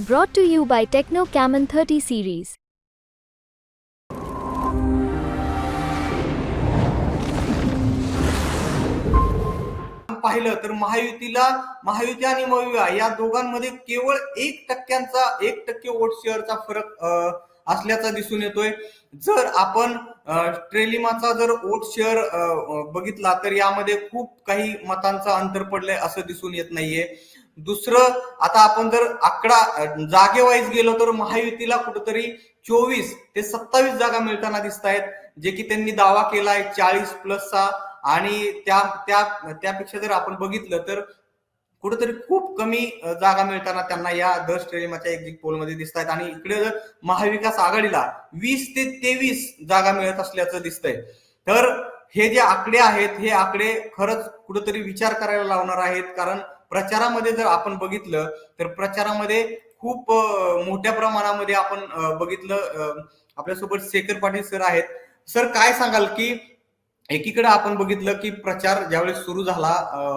Brought to you by Techno Camon 30 series. पाहिलं तर महायुतीला महायुती आणि महाविवा या दोघांमध्ये केवळ एक टक्क्यांचा एक टक्के वोट शेअरचा फरक असल्याचा दिसून येतोय जर आपण ट्रेलिमाचा जर वोट शेअर बघितला तर यामध्ये खूप काही मतांचं अंतर पडलंय असं दिसून येत नाहीये दुसरं आता आपण जर आकडा जागेवाईज गेलो तर महायुतीला कुठंतरी चोवीस ते सत्तावीस जागा मिळताना दिसत आहेत जे की त्यांनी दावा केलाय चाळीस प्लसचा आणि त्या त्या त्यापेक्षा जर आपण बघितलं तर कुठेतरी खूप कमी जागा मिळताना त्यांना या दस ट्रेलिमाच्या एक्झिट पोलमध्ये दिसत आहेत आणि इकडे जर महाविकास आघाडीला वीस ते तेवीस जागा मिळत असल्याचं दिसतंय. तर हे जे आकडे आहेत हे आकडे खरंच कुठेतरी विचार करायला लावणार आहेत. कारण प्रचारामध्ये जर आपण बघितलं तर प्रचारामध्ये खूप मोठ्या प्रमाणामध्ये आपण बघितलं आपल्यासोबत शेखर पाटील सर आहेत. सर काय सांगाल की एकीकडे आपण बघितलं की प्रचार ज्यावेळेस सुरू झाला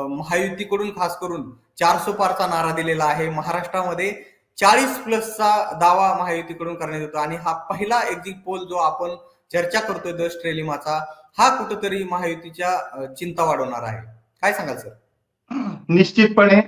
महायुतीकडून खास करून चारसो पारचा नारा दिलेला आहे. महाराष्ट्रामध्ये चाळीस प्लसचा दावा महायुतीकडून करण्यात येतो आणि हा पहिला एक्झिट पोल जो आपण चर्चा करतोय दस ट्रेलिमाचा हा कुठंतरी महायुतीच्या चिंता वाढवणार आहे. काय सांगाल सर? निश्चितपणे.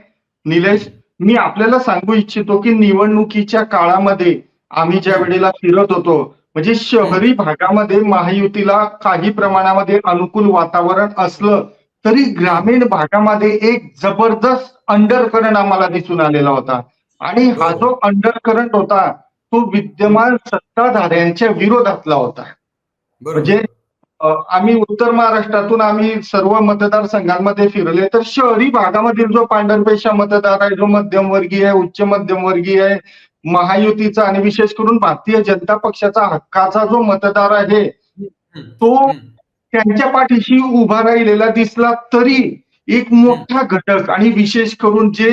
निलेश मी आपल्याला सांगू इच्छितो की निवडणुकीच्या काळामध्ये आम्ही ज्या वेळेला फिरत होतो म्हणजे शहरी भागामध्ये महायुतीला काही प्रमाणामध्ये अनुकूल वातावरण असलं तरी ग्रामीण भागामध्ये एक जबरदस्त अंडर करंट आम्हाला दिसून आलेला होता. आणि हा जो अंडर करंट होता तो विद्यमान सत्ताधाऱ्यांच्या विरोधातला होता. म्हणजे आम्ही उत्तर महाराष्ट्रातून आम्ही सर्व मतदारसंघांमध्ये फिरले तर शहरी भागामधील जो पांढरपेशा मतदार आहे जो मध्यमवर्गीय आहे उच्च मध्यमवर्गीय आहे महायुतीचा आणि विशेष करून भारतीय जनता पक्षाचा हक्काचा जो मतदार आहे तो त्यांच्या पाठीशी उभा राहिलेला दिसला तरी एक मोठा घटक. आणि विशेष करून जे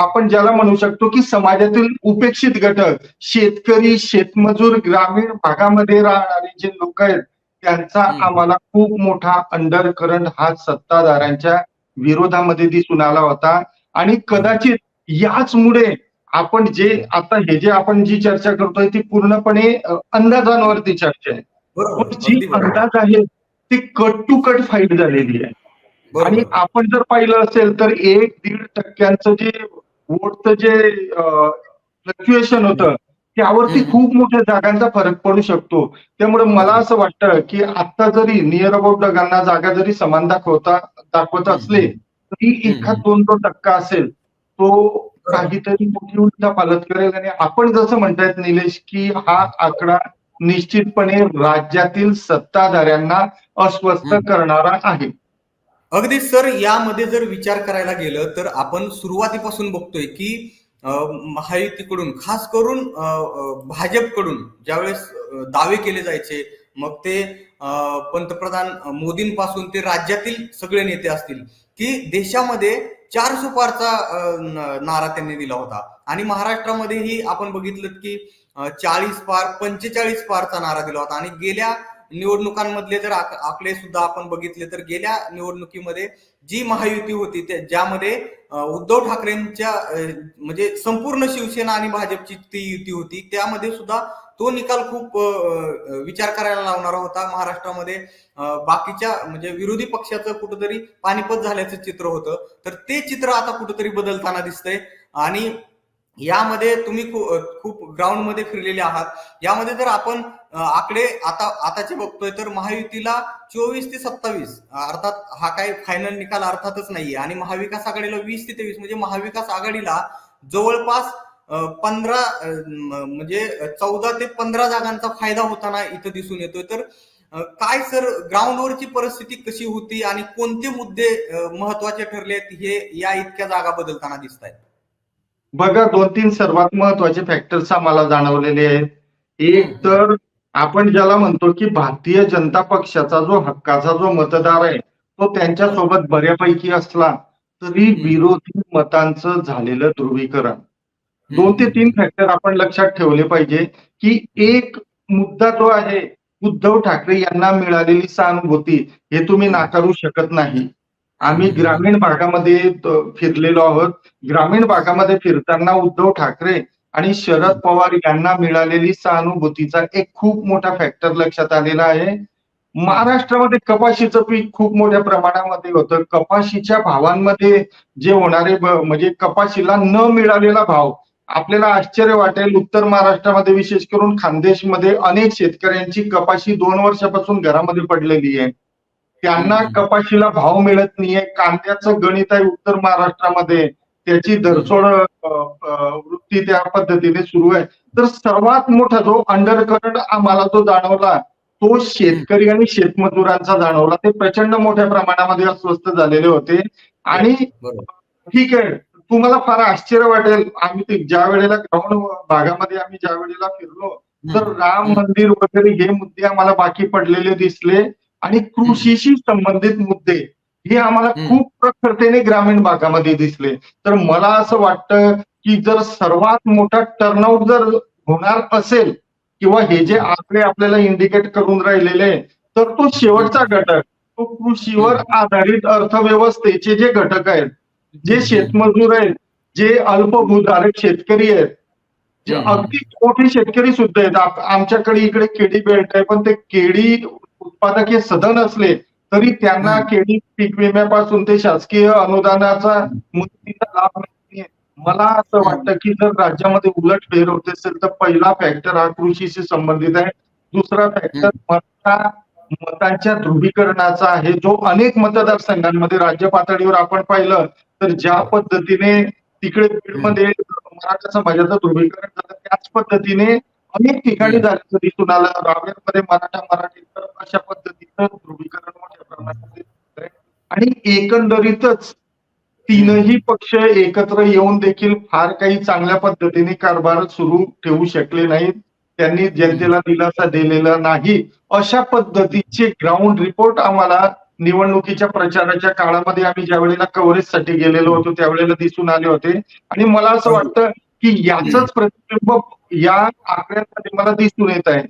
आपण ज्याला म्हणू शकतो की समाजातील उपेक्षित घटक शेतकरी शेतमजूर ग्रामीण भागामध्ये राहणारे जे लोक आहेत त्यांचा. आम्हाला खूप मोठा अंडर करंट हा सत्ताधाऱ्यांच्या विरोधामध्ये दिसून आला होता आणि कदाचित याचमुळे आपण जे आता हे जे आपण जी चर्चा करतोय ती पूर्णपणे अंदाजांवरती चर्चा आहे पण जी. अंदाज आहे ती कट टू कट फाईट झालेली आहे आणि आपण जर पाहिलं असेल तर एक दीड टक्क्यांचं जे वोटचं जे फ्लक्च्युएशन होतं त्यावरती. खूप मोठ्या जागांचा फरक पडू शकतो त्यामुळे मला असं वाटतं की आता जरी नियर अबाउट डगांना जागा जरी समान दाखवता दाखवत असले तरी एखाद. दोन दोन टक्का असेल तो काहीतरी मोठी उलटा पालत करेल आणि आपण जसं म्हणतायत निलेश की हा आकडा निश्चितपणे राज्यातील सत्ताधाऱ्यांना अस्वस्थ. करणारा आहे अगदी सर यामध्ये जर विचार करायला गेलं तर आपण सुरुवातीपासून बघतोय की महायुतीकडून खास करून भाजपकडून ज्यावेळेस दावे केले जायचे मग ते पंतप्रधान मोदींपासून ते राज्यातील सगळे नेते असतील की देशामध्ये चार सुपारचा नारा त्यांनी दिला होता. आणि महाराष्ट्रामध्येही आपण बघितलं की चाळीस पार पंचेचाळीस पारचा नारा दिला होता. आणि गेल्या निवडणुकांमधले जर आकडे सुद्धा आपण बघितले तर गेल्या निवडणुकीमध्ये जी महायुती होती त्या ज्यामध्ये उद्धव ठाकरेंच्या म्हणजे संपूर्ण शिवसेना आणि भाजपची ती युती होती त्यामध्ये सुद्धा तो निकाल खूप विचार करायला लावणारा होता. महाराष्ट्रामध्ये बाकीच्या म्हणजे विरोधी पक्षाचं कुठंतरी पानिपत झाल्याचं चित्र होतं. तर ते चित्र आता कुठंतरी बदलताना दिसतंय. आणि यामध्ये तुम्ही खू- खूप ग्राउंडमध्ये फिरलेले आहात. यामध्ये जर आपण आकडे आता आताचे बघतोय तर महायुतीला चोवीस ते सत्तावीस अर्थात हा काही फायनल निकाल अर्थातच नाहीये. आणि महाविकास आघाडीला वीस ते तेवीस म्हणजे महाविकास आघाडीला जवळपास पंधरा म्हणजे चौदा ते पंधरा जागांचा फायदा होताना इथं दिसून येतोय. तर काय सर ग्राउंडवरची परिस्थिती कशी होती आणि कोणते मुद्दे महत्त्वाचे ठरलेत हे या इतक्या जागा बदलताना दिसत आहेत बघा दोन तीन सर्वात महत्त्वाचे फॅक्टर्स आम्हाला जाणवलेले आहेत. एक तर आपण ज्याला म्हणतो की भारतीय जनता पक्षाचा जो हक्काचा जो मतदार आहे तो त्यांच्यासोबत बऱ्यापैकी असला तरी विरोधी मतांचं झालेलं ध्रुवीकरण. दोन ते तीन फॅक्टर आपण लक्षात ठेवले पाहिजे की एक मुद्दा जो आहे उद्धव ठाकरे यांना मिळालेली सहानुभूती हे तुम्ही नाकारू शकत नाही. आम्ही ग्रामीण भागामध्ये फिरलेलो आहोत. ग्रामीण भागामध्ये फिरताना उद्धव ठाकरे आणि शरद पवार यांना मिळालेली सहानुभूतीचा एक खूप मोठा फॅक्टर लक्षात आलेला आहे. महाराष्ट्रामध्ये कपाशीचं पीक खूप मोठ्या प्रमाणामध्ये होतं. कपाशीच्या भावांमध्ये जे होणारे म्हणजे कपाशीला न मिळालेला भाव आपल्याला आश्चर्य वाटेल. उत्तर महाराष्ट्रामध्ये विशेष करून खानदेशमध्ये अनेक शेतकऱ्यांची कपाशी दोन वर्षापासून घरामध्ये पडलेली आहे. त्यांना. कपाशीला भाव मिळत नाहीये. कांद्याचं गणित आहे उत्तर महाराष्ट्रामध्ये. त्याची धरसोड वृत्ती त्या पद्धतीने सुरू आहे. तर सर्वात मोठा जो अंडर करंट आम्हाला जो जाणवला तो शेतकरी आणि शेतमजुरांचा जाणवला. ते प्रचंड मोठ्या प्रमाणामध्ये अस्वस्थ झालेले होते. आणि ठीक आहे तुम्हाला फार आश्चर्य वाटेल. आम्ही ते ज्या वेळेला ग्राउंड भागामध्ये आम्ही ज्या वेळेला फिरलो तर राम मंदिर वगैरे हे मुद्दे आम्हाला बाकी पडलेले दिसले. आणि कृषीशी संबंधित मुद्दे हे आम्हाला. खूप प्रखरतेने ग्रामीण भागामध्ये दिसले तर मला असं वाटतं की जर सर्वात मोठा टर्नआउट जर होणार असेल किंवा हे जे आकडे आपल्याला इंडिकेट करून राहिलेले तर तो शेवटचा घटक तो कृषीवर आधारित अर्थव्यवस्थेचे जे घटक आहेत जे शेतमजूर आहेत जे अल्पभूधारक शेतकरी आहेत जे. अगदी मोठे शेतकरी सुद्धा आहेत आमच्याकडे इकडे केळी बेल्ट आहे पण ते केळी उत्पादक हे सदन असले तरी त्यांना. केळी पीक विम्यापासून ते शासकीय अनुदानाचा मुदतीचा लाभ. मला असं वाटतं की जर राज्यामध्ये उलटफेर होत असेल तर पहिला फॅक्टर हा कृषीशी संबंधित आहे. दुसरा फॅक्टर मता मतांच्या ध्रुवीकरणाचा आहे. जो अनेक मतदारसंघांमध्ये राज्य पातळीवर आपण पाहिलं तर ज्या पद्धतीने तिकडे बीडमध्ये मराठा समाजाचं ध्रुवीकरण झालं त्याच पद्धतीने अनेक ठिकाणी झाल्याचं दिसून आलं. रावेरमध्ये मराठा मराठी अशा पद्धतीचं ध्रुवीकरण मोठ्या प्रमाणामध्ये आणि एकंदरीतच तीनही पक्ष एकत्र येऊन देखील फार काही चांगल्या पद्धतीने कारभार सुरू ठेवू शकले नाहीत. त्यांनी जनतेला दिलासा दिलेला नाही. अशा पद्धतीचे ग्राउंड रिपोर्ट आम्हाला निवडणुकीच्या प्रचाराच्या काळामध्ये आम्ही ज्या वेळेला कव्हरेजसाठी गेलेलो होतो त्यावेळेला दिसून आले होते. आणि मला असं वाटतं की याच प्रतिबिंब या आकड्यांमध्ये मला दिसून येत आहे.